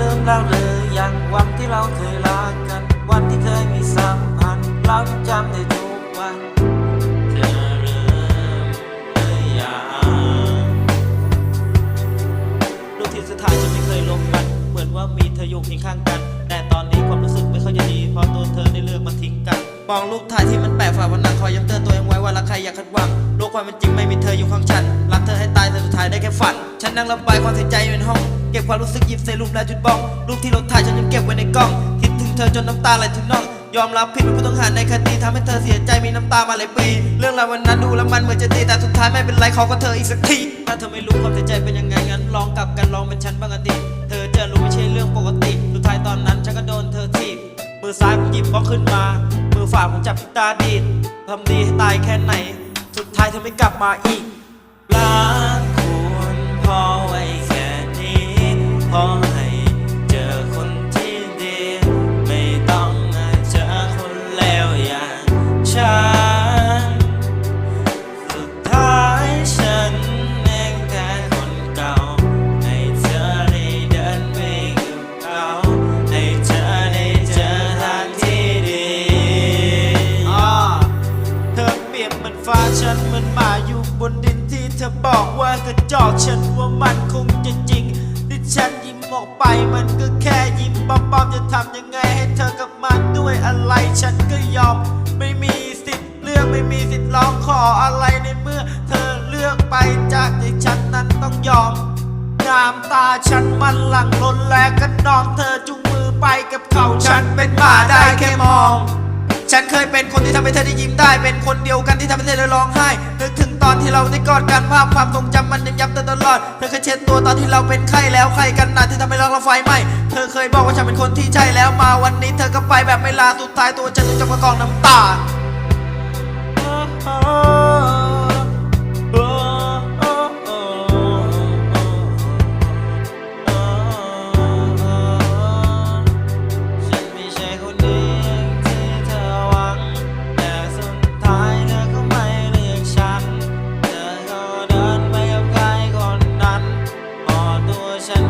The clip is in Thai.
ลืมแล้วหรือยังวันที่เราเคยรักกัน วันที่เคยมีสัมพันธ์เราจำได้ทุกวันเธอลืมหรือยังรูปที่สถดท้านจะไม่เคยลงกัน เหมือนว่ามีเธออยู่เคียงข้างกัน แต่ตอนนี้ความรู้สึกไม่ค่อยจะดีเพราะตัวเธอได้เลือกมาทิ้งกันมองรูปถ่ายที่มันแปลกฝาผนังคอยย้ำเตือนตัวเองไว้ว่ารักใครอย่าคาดหวังโลกความเป็นจริงไม่มีเธออยู่ข้างฉันรักเธอให้ตายแต่สุดท้ายได้แค่ฝัน ฉันนั่งระบายความเสียใจอยู่ในห้อง เก็บความรู้สึกหยิบใส่รูปแล้วจุดบ้อง รูปที่เราถ่ายฉันยังเก็บไว้ในกล้อง คิดถึงเธอจนน้ำตาไหลถึงน่อง ยอมรับผิดเป็นผู้ต้องหาในคดีทำให้เธอเสียใจมีน้ำตามาหลายปี เรื่องราววันนั้นดูแล้วมันเหมือนจะดีแต่สุดท้ายไม่เป็นไรขอก็เธออีกสักทีถ้าเธอไม่รู้ความเสียใจเป็นยังไงงั้นลองกลับกันลองเป็นฉันบ้างกันดีเธอจะรู้ไม่ใช่เรื่องปกติ สุดท้ายตอนนั้นฉันก็โดนเธอถีบมือซ้ายผมหยิบบล็อกขึ้นมา มือขวาผมจับตาดีดทำดีให้ตายแค่ไหน สุดท้ายเธอไม่กลับมาอีกรัก เธอบอกว่ากระจอกฉันว่ามันคงจะจริงที่ฉันยิ้มออกไปมันก็แค่ยิ้มปอมๆจะทำยังไงให้เธอกับมาด้วยอะไรฉันก็ยอม ไม่มีสิทธิ์เลือกไม่มีสิทธิ์ร้องขออะไรในเมื่อ เธอเลือกไปจากที่ฉันนั้นต้องยอมน้ำตาฉันมันหลั่งล้นแลก็นองเธอจุงมือไปกับเขาฉันเป็นหมาได้แค่มอง ฉันเคยเป็นคนที่ทำให้เธอได้ยิ้มได้ เป็นคนเดียวกันที่ทำให้เธอได้ร้องไห้นึกถึง ตอนที่เราได้กอดกันภาพความทรงจำมันยังย้ำเตือนตลอด เธอเคยเช็ดตัวตอนที่เราเป็นไข้แล้วใครกันนะที่ทำให้เราเราไฟไหม้เธอเคยบอกว่าฉันเป็นคนที่ใช่แล้วมาวันนี้ เธอก็ไปแบบไม่ลาสุดท้ายตัวฉันถูกจับกระกองน้ำตา And.